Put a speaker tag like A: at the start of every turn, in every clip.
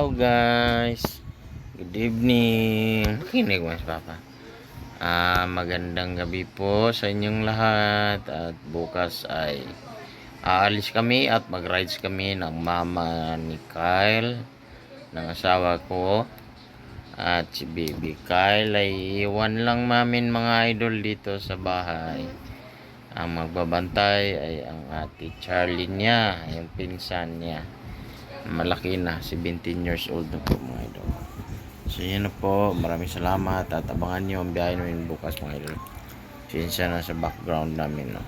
A: Hello guys. Good evening. Makinig mas papa. Ah, magandang gabi po sa inyong lahat at bukas ay aalis kami at mag-rides kami ng mama ni Kyle ng asawa ko at si baby Kyle ay iwan lang mamin mga idol dito sa bahay ang magbabantay ay ang ate Charlie niya yung pinsan niya malaki na 17 years old na po mga idol. So yun na po. Maraming salamat. At abangan nyo ang biyahe namin bukas mga idol. Sinsya na sa background namin no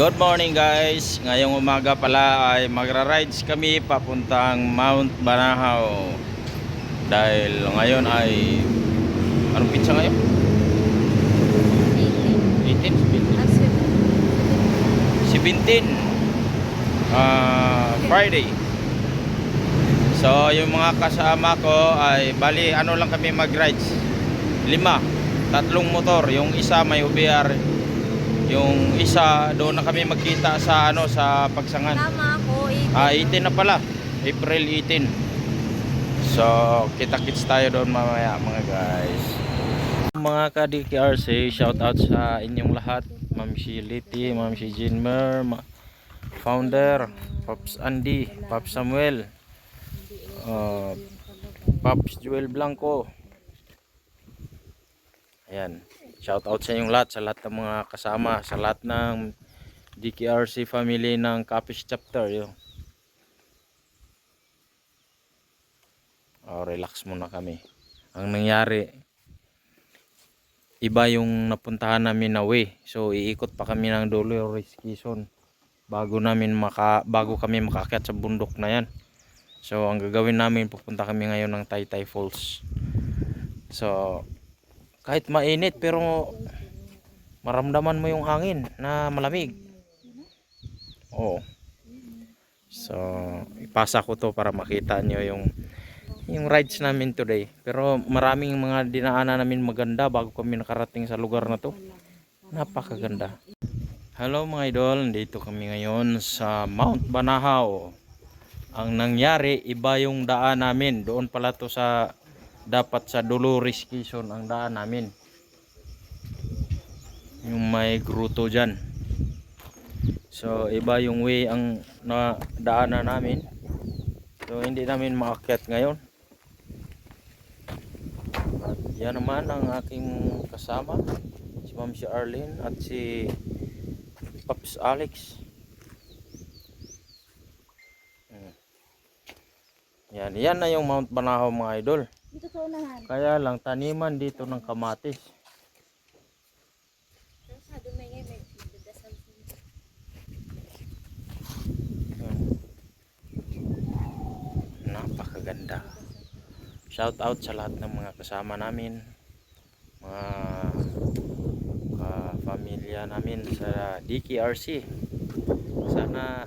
A: Good morning guys. Ngayong umaga pala ay magra-rides kami papuntang Mount Banahaw. Dahil ngayon ay anong pizza ngayon? 18? 17. Ah, Friday. So, yung mga kasama ko ay bali ano lang kami mag-rides. Lima. Tatlong motor. Yung isa may UBR. Yung isa doon na kami magkita sa ano sa pagsangan.
B: Tama ako. eh.
A: Ah, 18 na pala. April 18. So, kita-kits tayo doon mamaya mga guys. Mga ka-DKRC, shout out sa inyong lahat. Ma'am Shility, Ma'am si Jinmer, Ma- founder, Pops Andy, Pops Samuel, uh, Pops Joel Blanco. Ayan. Shout out sa inyong lahat, sa lahat ng mga kasama, sa lahat ng DKRC family ng Capish chapter. Yun. Oh, relax muna kami. Ang nangyari, iba yung napuntahan namin na way. So, iikot pa kami ng Dolores Quezon bago namin maka bago kami makakyat sa bundok na yan. So, ang gagawin namin, pupunta kami ngayon ng Taytay Falls. So, kahit mainit pero maramdaman mo yung hangin na malamig. Oo. So, ipasa ko to para makita nyo yung yung rides namin today. Pero maraming mga dinaanan namin maganda bago kami nakarating sa lugar na to. Napakaganda. Hello mga idol, dito kami ngayon sa Mount Banahaw. Ang nangyari, iba yung daan namin. Doon pala to sa dapat sa Dolores Quezon ang daan namin. Yung may gruto dyan. So iba yung way ang na daanan namin. So hindi namin maakyat ngayon. At yan naman ang aking kasama. Si Ma'am si Arlene at si Pops Alex. Hmm. Yan, yan na yung Mount Banahaw mga idol.
B: Dito sa unahan.
A: Kaya lang taniman dito ng kamatis. Napakaganda. Shout out sa lahat ng mga kasama namin, mga pamilya namin sa DKRC. Sana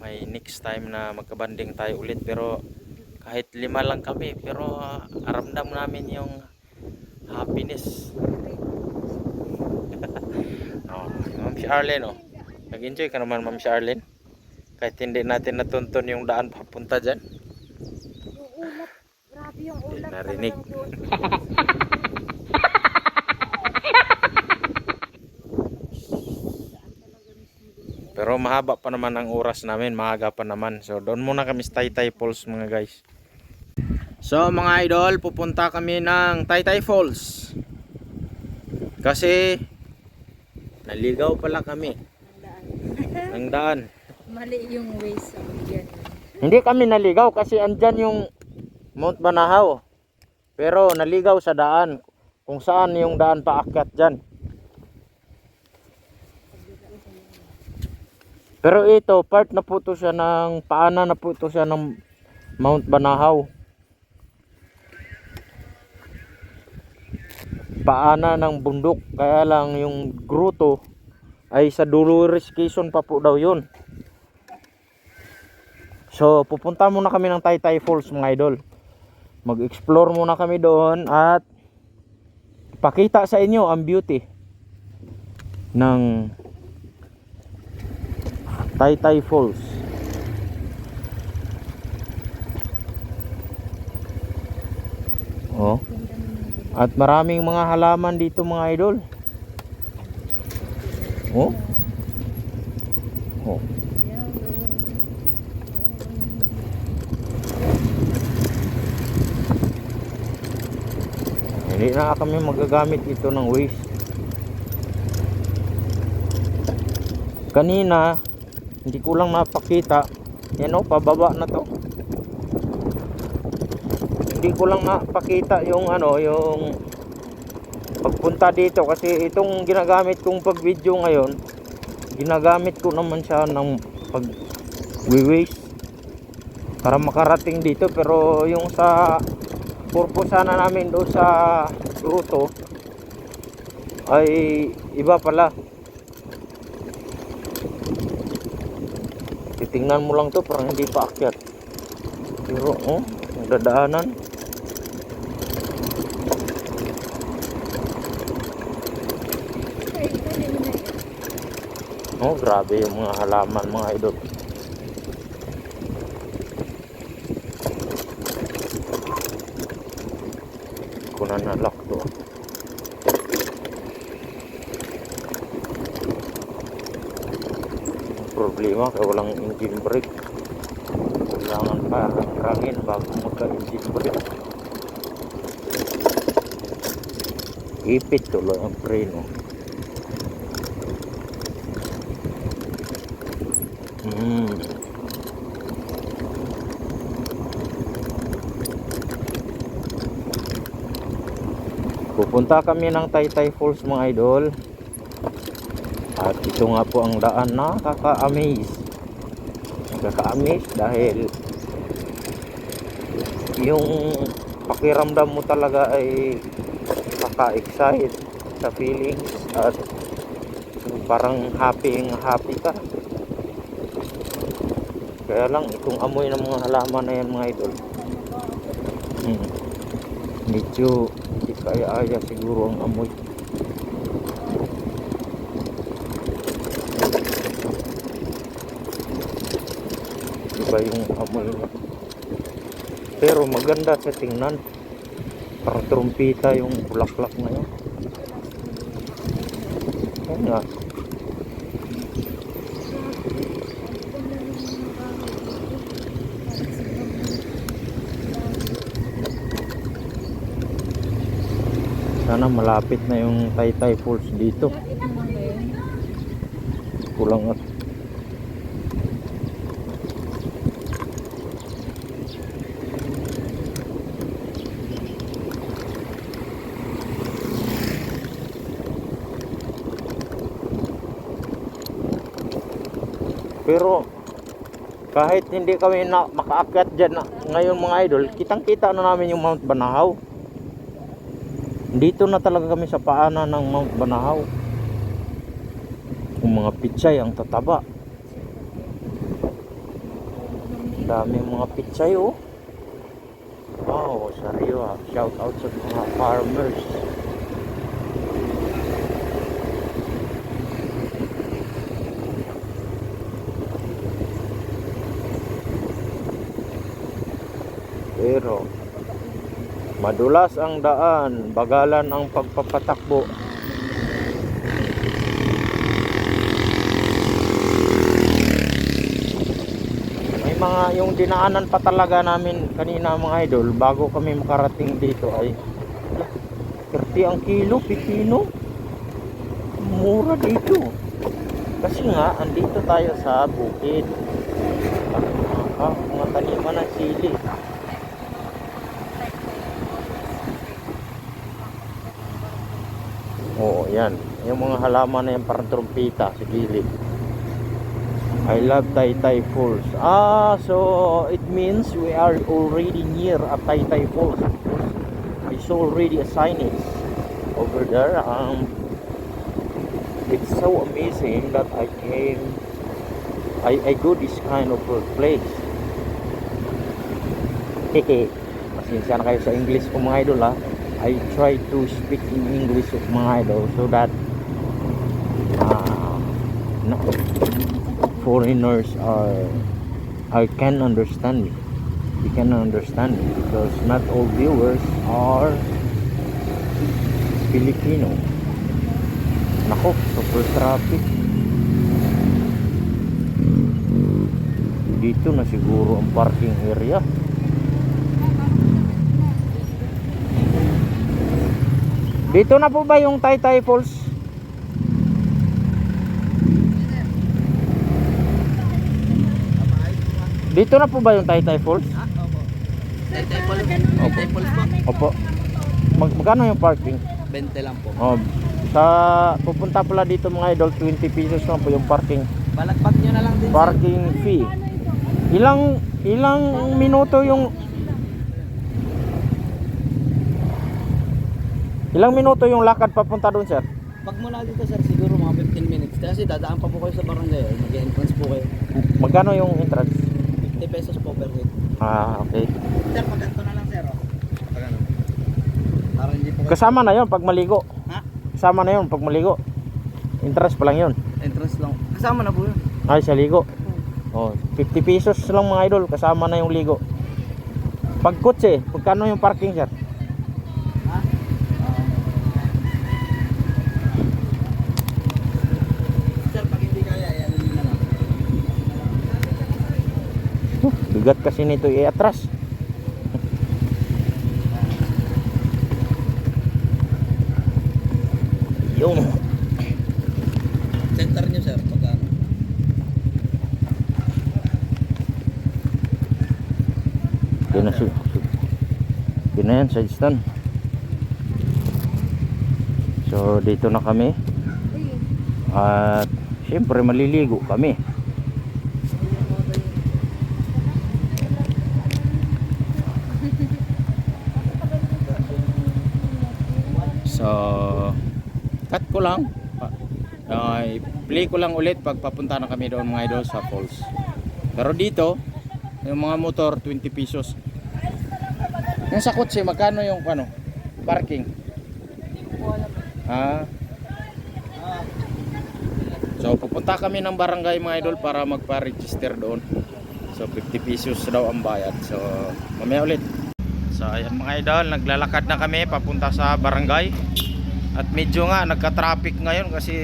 A: may next time na magkabanding tayo ulit pero kahit lima lang kami pero ah, aramdam namin yung happiness. oh, Ma'am si Arlene oh. Nag-enjoy ka naman Ma'am si Arlene? Kahit hindi natin natuntun yung daan papunta dyan.
B: Yung ulap. Grabe yung
A: Hindi
B: ulap.
A: narinig. Pero mahaba pa naman ang oras namin, maaga pa naman. So doon muna kami sa Taytay Falls mga guys. So mga idol, pupunta kami ng Taytay Falls. Kasi naligaw pala kami ng daan.
B: Mali yung ways. Oh, yan.
A: Hindi kami naligaw kasi andyan yung Mount Banahaw. Pero naligaw sa daan kung saan yung daan paakyat dyan. Pero ito, part na po to siya ng, paana na po to siya ng Mount Banahaw. Paana ng bundok. Kaya lang yung gruto ay sa Dolores Quezon pa po daw yun. So, pupunta muna kami ng Taytay Falls mga idol. Mag-explore muna kami doon at pakita sa inyo ang beauty ng Taytay Falls. Oh. At maraming mga halaman dito mga idol. Oh. Oh. Hindi na kami magagamit ito ng waste. Kanina, hindi ko lang napakita. Yan o, pababa na to. Hindi ko lang napakita yung ano, yung pagpunta dito kasi itong ginagamit kong pag video ngayon, ginagamit ko naman siya ng pag waste para makarating dito. Pero yung sa purpose sana namin doon sa ruto ay iba pala. Titingnan mo lang to parang hindi pa akyat. Pero oh dadaanan oh grabe yung mga halaman mga idol. Ko na nalock to. Problema kaya walang engine brake. Kailangan pa rangin bago magka engine brake. Ipit tuloy ang preno hmm Pupunta kami ng Taytay Falls mga idol. At ito nga po ang daan na kaka-amaze. Kaka-amaze dahil yung pakiramdam mo talaga ay kaka-excite sa feelings at parang happy happy ka. Kaya lang itong amoy ng mga halaman na yan mga idol. Hmm. Medyo hindi kaya-aya siguro ang amoy. Iba yung amoy. Pero maganda sa tingnan. Parang trumpita yung bulaklak na yun. Ayun nga. Sana malapit na yung Taytay Falls dito. Kulang at Pero kahit hindi kami na makaakyat dyan na, ngayon mga idol, kitang kita na namin yung Mount Banahaw. Dito na talaga kami sa paanan ng Mount Banahaw. Yung mga pitsay ang tataba. Dami mga pitsay oh. Wow, sariwa. Shout out sa mga farmers. Pero Madulas ang daan, bagalan ang pagpapatakbo. May mga yung dinaanan pa talaga namin kanina mga idol bago kami makarating dito ay 30 ang kilo pipino. Mura dito. Kasi nga andito tayo sa bukid. Ah, mga taniman ng sili. Oo, yan. Yung mga halaman na yan parang trumpita sa gilid. I love Taytay Falls. Ah, so it means we are already near a Taytay Falls. I saw already a signage over there. Um, it's so amazing that I came, I, I go this kind of a place. Hehe, pasensya na kayo sa English ko mga idol ha. I try to speak in English mga idol so that uh, foreigners are I can understand me. You can understand me because not all viewers are Filipino. Nako, super traffic. Dito na siguro ang parking area. Dito na po ba yung Taytay Falls? Dito na po ba yung Taytay Falls? Opo. Opo. Mag magkano yung parking?
C: 20 lang po.
A: Oh, sa pupunta pala dito mga idol 20 pesos lang po yung parking
C: Balagpag nyo na lang din.
A: parking fee. Ilang ilang minuto yung Ilang minuto yung lakad papunta doon, sir?
C: Pag mula dito sir, siguro mga 15 minutes. Kasi dadaan pa po kayo sa barangay. Mag-entrance po kayo.
A: Magkano yung entrance?
C: 50 pesos po per head.
A: Ah, okay.
C: Sir, pagkanto na lang sir. Oh. Pag ano. Para hindi po kayo.
A: Kasama na 'yon pag maligo.
C: Ha?
A: Kasama na 'yon pag maligo. Entrance pa lang 'yon.
C: Entrance lang. Kasama na po yun.
A: Ay, sa ligo. Oh, 50 pesos lang mga idol, kasama na yung ligo. Pag kotse, pagkano yung parking, sir?
C: Ha? Sir, pag hindi kaya, yan na lang.
A: Huh, bigat kasi nito i-atras. Yung
C: Center nyo sir, pag ano.
A: Pinasu Pinayan sa stand. So dito na kami. At siyempre maliligo kami. So cut ko lang. Ay, play ko lang ulit pag papunta na kami doon mga idol sa falls. Pero dito, yung mga motor 20 pesos. Yung sa kotse magkano yung ano? Parking. Ah. So pupunta kami ng barangay mga idol para magpa-register doon. So 50 pesos daw ang bayad. So mamaya ulit. So ayan mga idol, naglalakad na kami papunta sa barangay. At medyo nga nagka-traffic ngayon kasi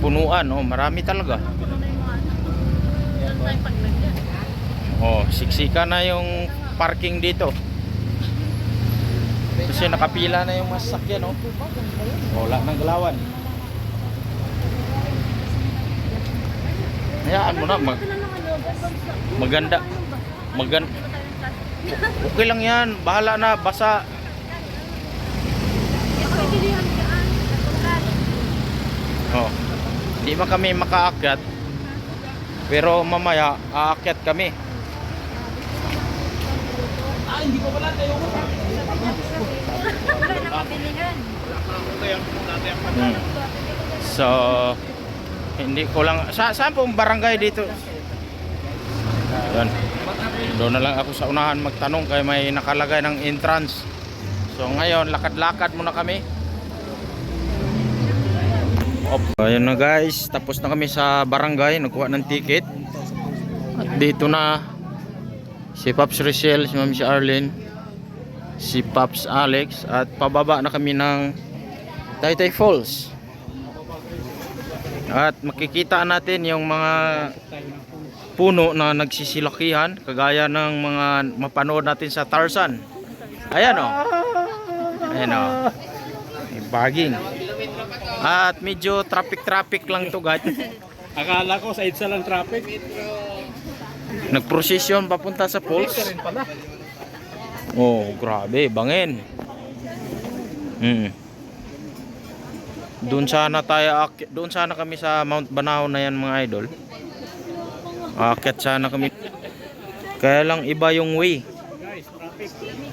A: punuan, oh, marami talaga.
B: Ano.
A: Oh, siksika na yung parking dito. Kasi nakapila na yung mga sasakyan, oh. Wala nang galawan. Hayaan mo na, mag, maganda. Magan Okay lang yan, bahala na, basa.
B: Ito, pilihan dyan.
A: Oh. Di man kami makaakyat. Pero mamaya, aakyat kami.
B: Wala na mabilihan.
A: Hmm. So, hindi ko lang sa saan pong barangay dito? Yan. Doon na lang ako sa unahan magtanong kay may nakalagay ng entrance. So ngayon, lakad-lakad muna kami. Op. Ayun na guys, tapos na kami sa barangay, nagkuha ng ticket. At dito na si Pops Richelle, si Ma'am si Arlene, si Pops Alex at pababa na kami ng Taytay Falls. At makikita natin yung mga puno na nagsisilakihan kagaya ng mga mapanood natin sa Tarzan. Ayan o. Ayan o. May Baging. At medyo traffic-traffic lang to guys.
D: Akala ko sa EDSA lang traffic.
A: Nagprosesyon papunta sa falls. Oh, grabe, bangin. Mm. Doon sana tayo doon sana kami sa Mount Banahaw na yan mga idol. Akyat sana kami. Kaya lang iba yung way.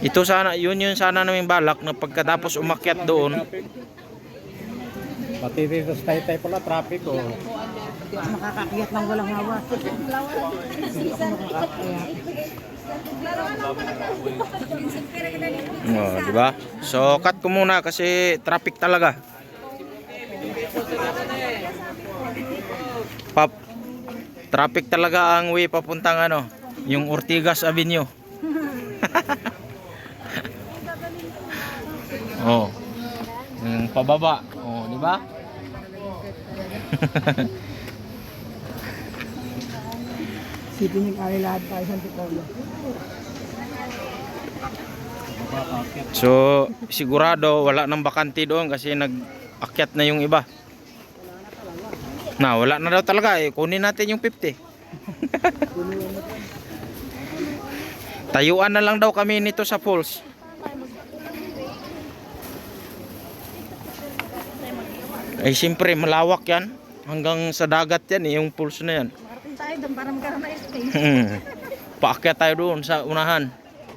A: Ito sana, yun yun sana namin balak na pagkatapos umakyat doon,
D: Pati dito sa Taytay pala traffic oh.
C: Makakakyat ng walang hawa.
A: Oh, di ba? So, cut ko muna kasi traffic talaga. Pap traffic talaga ang way papuntang ano, yung Ortigas Avenue. oh. Yung pababa. Oh, ba?
C: City ng lahat tayo sa Antipolo.
A: So, sigurado wala nang bakante doon kasi nag-akyat na yung iba. Na, wala na daw talaga eh. Kunin natin yung 50. Tayuan na lang daw kami nito sa falls. Ay, siyempre, malawak yan. Hanggang sa dagat yan eh, yung falls na yan.
B: Marating tayo doon para magkaroon ng space.
A: Hmm. Paakyat tayo doon sa unahan.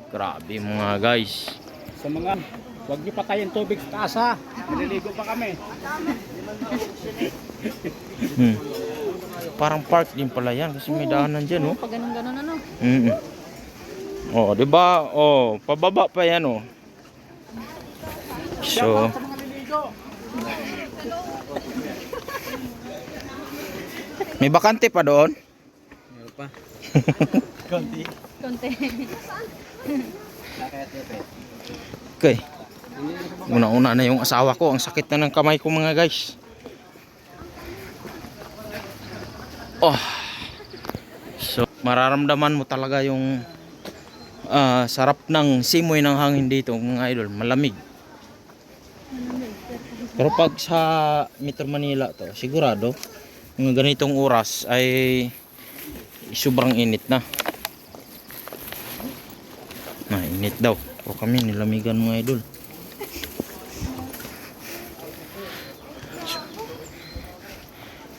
A: Grabe mga guys.
D: Sa mga, huwag niyo patayin tubig sa taas ha. Naliligo pa kami.
A: Hmm. Parang park din pala yan kasi may daanan dyan, oh.
B: Pag ganun-ganun ano.
A: Mm. Oh, 'di ba? Oh, pababa pa 'yan, oh. So,
D: Sa mga naliligo.
A: May bakante pa doon.
C: pa.
B: Konti.
A: Okay. Una-una na yung asawa ko. Ang sakit na ng kamay ko mga guys. Oh. So, mararamdaman mo talaga yung ah, sarap ng simoy ng hangin dito mga idol. Malamig. Pero pag sa Metro Manila to, sigurado, mga ganitong oras ay sobrang init na. Na, init daw. Pero kami nilamigan mga idol.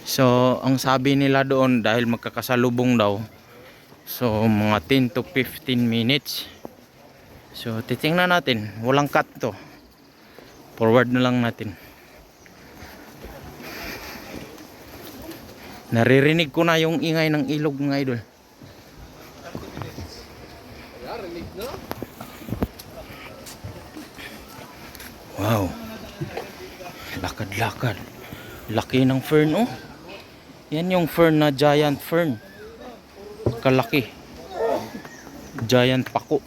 A: So, ang sabi nila doon dahil magkakasalubong daw. So, mga 10 to 15 minutes. So, titingnan natin. Walang cut to. Forward na lang natin. Naririnig ko na yung ingay ng ilog mga idol. Wow. Lakad-lakad. Laki ng fern oh. Yan yung fern na giant fern. Kalaki. Giant pako.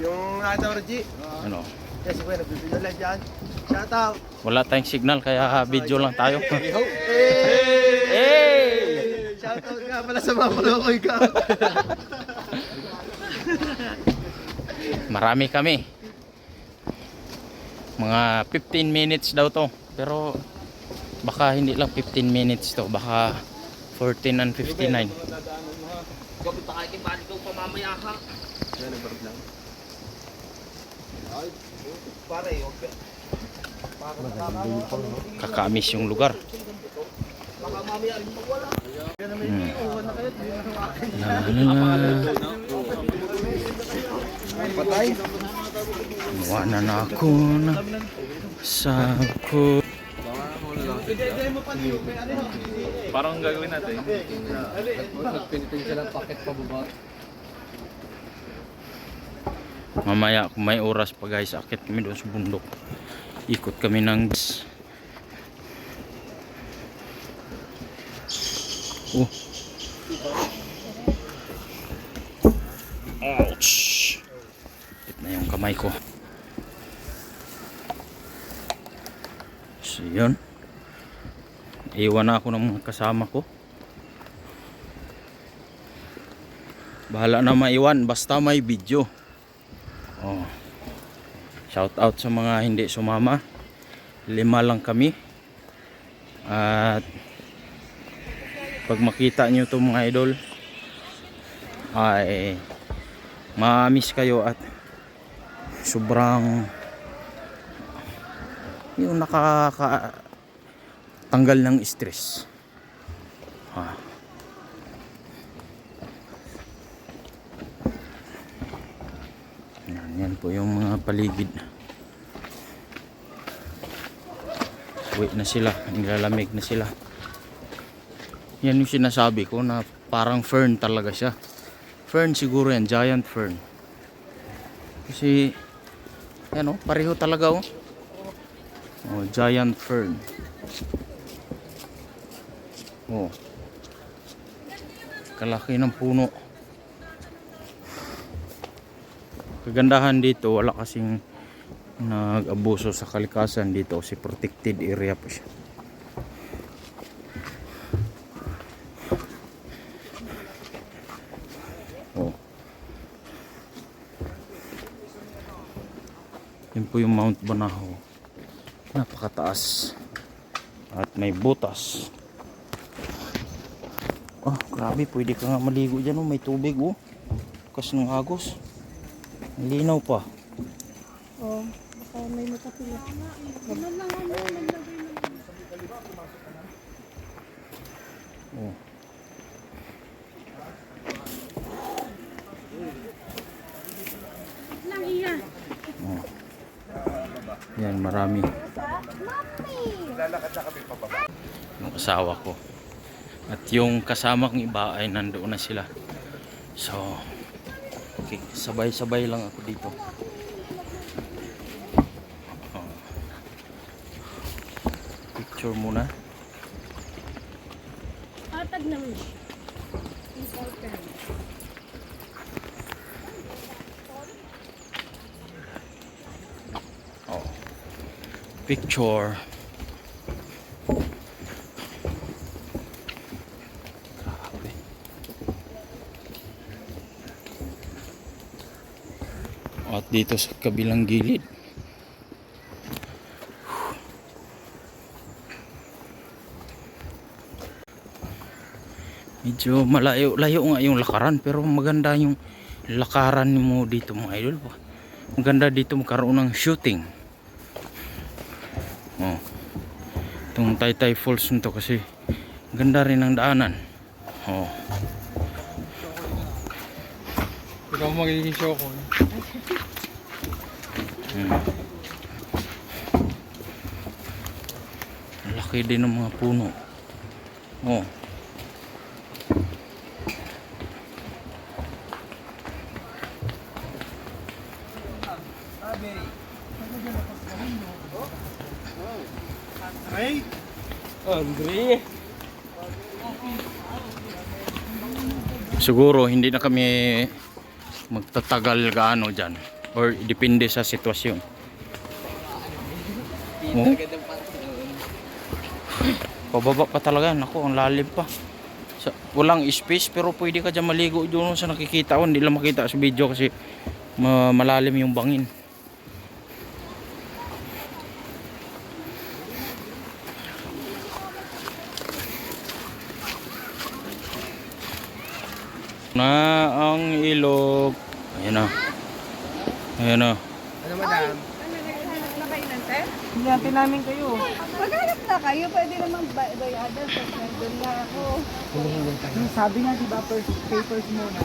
C: Yung nakita mo, Reggie?
A: Ano?
C: Yes, kuya, nag-video live dyan. Shout out!
A: Wala tayong signal kaya video lang tayo.
C: Hey!
A: hey!
C: Shout out nga pala sa mga kalokoy ka.
A: Marami kami. Mga 15 minutes daw to. Pero baka hindi lang 15 minutes to. Baka 14 and 59.
C: Pare, huwag ka.
A: Kakamiss yung lugar. Hmm. La, la, la.
C: Patay.
A: Iwanan na ako na sa ko.
D: Parang gagawin natin.
C: Nagpinitin silang paket pababa.
A: Mamaya kung may oras pa guys, akit kami doon sa bundok. Ikot kami ng Oh. Ouch. Ito na yung kamay ko. So yun. Iwan ako ng mga kasama ko. Bahala na maiwan basta may video. Oh. Shout out sa mga hindi sumama. Lima lang kami. At pag makita nyo to mga idol ay ma-miss kayo at sobrang yung nakaka tanggal ng stress. Ha. Po yung mga paligid. Uwi na sila, nilalamig na sila. Yan yung sinasabi ko na parang fern talaga siya. Fern siguro yan, giant fern. Kasi, yan oh, pareho talaga oh. Oh, giant fern. Oh. Kalaki ng puno. Kagandahan dito, wala kasing nag-abuso sa kalikasan dito kasi protected area po siya. Oh. Yan po yung Mount Banahaw. Napakataas. At may butas. Oh, grabe. Pwede ka nga maligo dyan. Oh. May tubig. Oh. Kas ng agos. Linaw pa.
B: Oo. Baka may matapila.
A: Oh.
B: Lang iya.
A: Oh. Yan, marami. Yung asawa ko. At yung kasama kong iba ay nandoon na sila. So, okay, sabay-sabay lang ako dito. Oh. Picture muna.
B: Atag naman.
A: Oh. Picture. Dito sa kabilang gilid. Medyo malayo layo nga yung lakaran pero maganda yung lakaran mo dito mga idol. Maganda dito magkaroon ng shooting. Oh. Itong Taytay Falls nito kasi ganda rin ang daanan. Oh.
C: Ikaw magiging show ko.
A: Ang Laki din ng mga puno. Oh.
C: Andre.
A: Siguro hindi na kami magtatagal gaano dyan. Or depende sa sitwasyon. Oh. Pababa pa talaga. Naku, ang lalim pa. Sa, walang space pero pwede ka dyan maligo doon sa nakikita ko. Hindi lang makita sa video kasi ma- malalim yung bangin. Na ang ilog. Ayan na. Ayan na.
C: Ano madam?
B: Hinapin namin kayo. Maghanap na kayo. Pwede naman by others. Pag nandun na ako.
C: Sabi nga di ba first papers muna?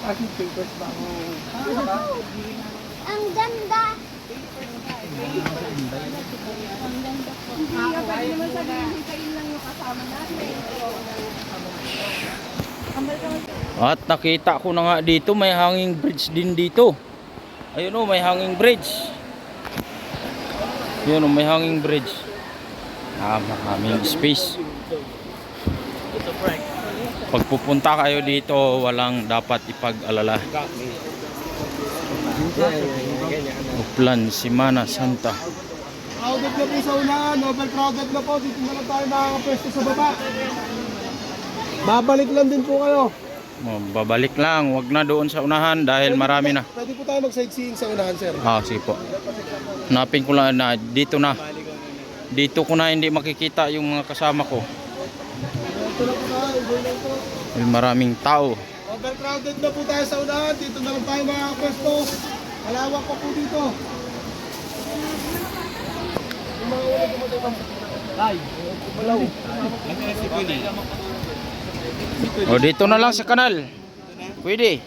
C: Parking papers ba?
E: Ang ganda.
B: Hindi nga pwede naman sabihin kayo lang yung kasama natin.
A: At nakita ko na nga dito may hanging bridge din dito. Ayun o, may hanging bridge. Yun o, may hanging bridge. Ah, maraming space. Pag pupunta kayo dito, walang dapat ipag-alala. Uplan, Simana, Santa.
C: Crowded na po sa unahan, overcrowded na po. Dito na lang tayo makakapwesto sa baba. Babalik lang din po kayo.
A: Oh, babalik lang, wag na doon sa unahan dahil marami na.
C: Pwede po tayo mag-sightseeing sa unahan, sir.
A: Ah, sige po. Hanapin ko lang na dito na. Dito ko na hindi makikita yung mga kasama ko. Dahil maraming tao.
C: Overcrowded na po tayo sa unahan. Dito na lang tayo makakapwesto. Malawak pa po dito. Yung mga ulit dumating pa. Tay, malaw.
A: O dito na lang sa kanal. Pwede.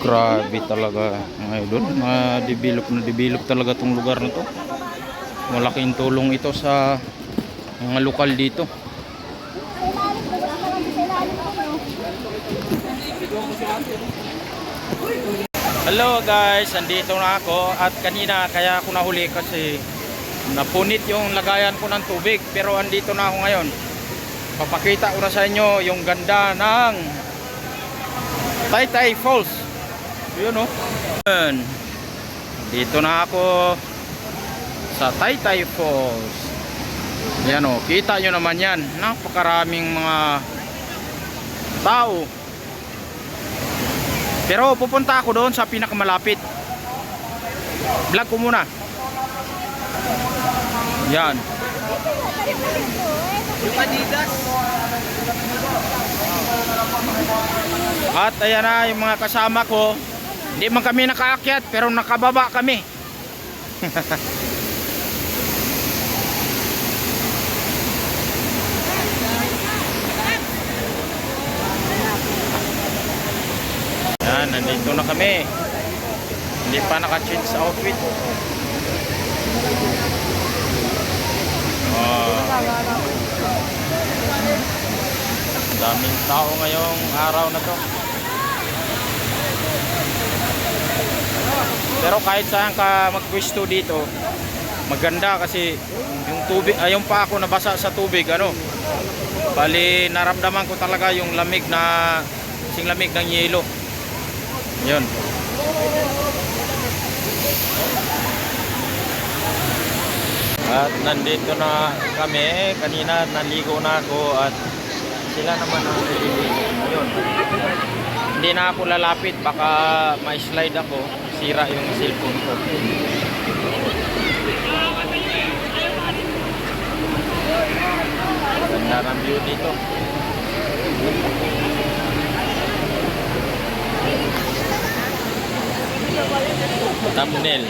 A: Grabe talaga mga idol. Na-develop na develop talaga tong lugar na to. Malaking tulong ito sa mga lokal dito. Hello guys, andito na ako at kanina kaya ako nahuli kasi napunit yung lagayan ko ng tubig pero andito na ako ngayon. Papakita ko na sa inyo yung ganda ng Taytay Falls. Yun oh. Yun. Dito na ako sa Taytay Falls. Yan oh, kita nyo naman yan. Napakaraming mga tao. Pero pupunta ako doon sa pinakamalapit. Vlog ko muna. Yan. At ayan na yung mga kasama ko. Hindi man kami nakaakyat pero nakababa kami. Yan, nandito na kami. Hindi pa naka-change sa outfit. Oh. Daming tao ngayong araw na to. Pero kahit saan ka magpwesto dito, maganda kasi yung tubig, ay yung pa ako nabasa sa tubig, ano, bali naramdaman ko talaga yung lamig na, sing lamig ng yelo. Yun. At nandito na kami. Kanina naligo na ako at sila naman ang naliligo. Ayun. Hindi na ako lalapit. Baka ma-slide ako. Sira yung cellphone ko. Ganda view dito. thumbnail